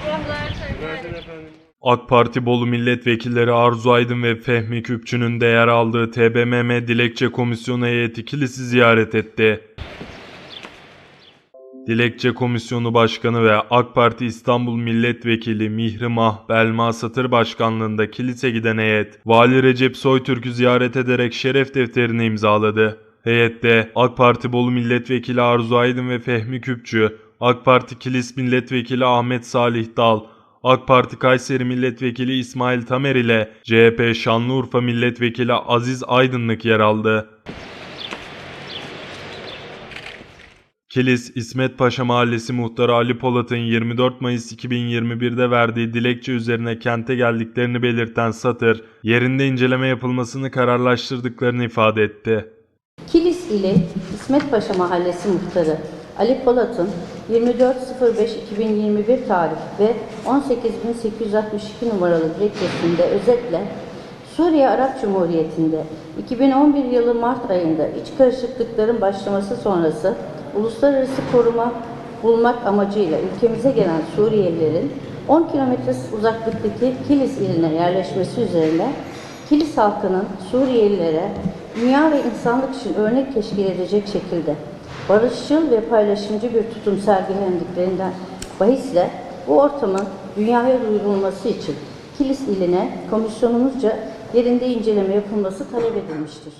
sabahlar AK Parti Bolu Milletvekilleri Arzu Aydın ve Fehmi Küpçü'nün de yer aldığı TBMM Dilekçe Komisyonu heyeti kilisi ziyaret etti. Dilekçe Komisyonu Başkanı ve AK Parti İstanbul Milletvekili Mihrimah Belma Satır Başkanlığında kilise giden heyet, Vali Recep Soytürk'ü ziyaret ederek şeref defterini imzaladı. Heyette AK Parti Bolu Milletvekili Arzu Aydın ve Fehmi Küpçü, AK Parti Kilis Milletvekili Ahmet Salih Dal, AK Parti Kayseri Milletvekili İsmail Tamer ile CHP Şanlıurfa Milletvekili Aziz Aydınlık yer aldı. Kilis, İsmet Paşa Mahallesi Muhtarı Ali Polat'ın 24 Mayıs 2021'de verdiği dilekçe üzerine kente geldiklerini belirten Satır, yerinde inceleme yapılmasını kararlaştırdıklarını ifade etti. Kilis ile İsmet Paşa Mahallesi Muhtarı Ali Polat'ın 24.05.2021 tarih ve 18.862 numaralı dilekçesinde özetle Suriye Arap Cumhuriyeti'nde 2011 yılı Mart ayında iç karışıklıkların başlaması sonrası uluslararası koruma bulmak amacıyla ülkemize gelen Suriyelilerin 10 kilometre uzaklıktaki Kilis iline yerleşmesi üzerine Kilis halkının Suriyelilere dünya ve insanlık için örnek teşkil edecek şekilde barışçıl ve paylaşımcı bir tutum sergilendiklerinden bahisle bu ortamın dünyaya duyurulması için Kilis iline komisyonumuzca yerinde inceleme yapılması talep edilmiştir.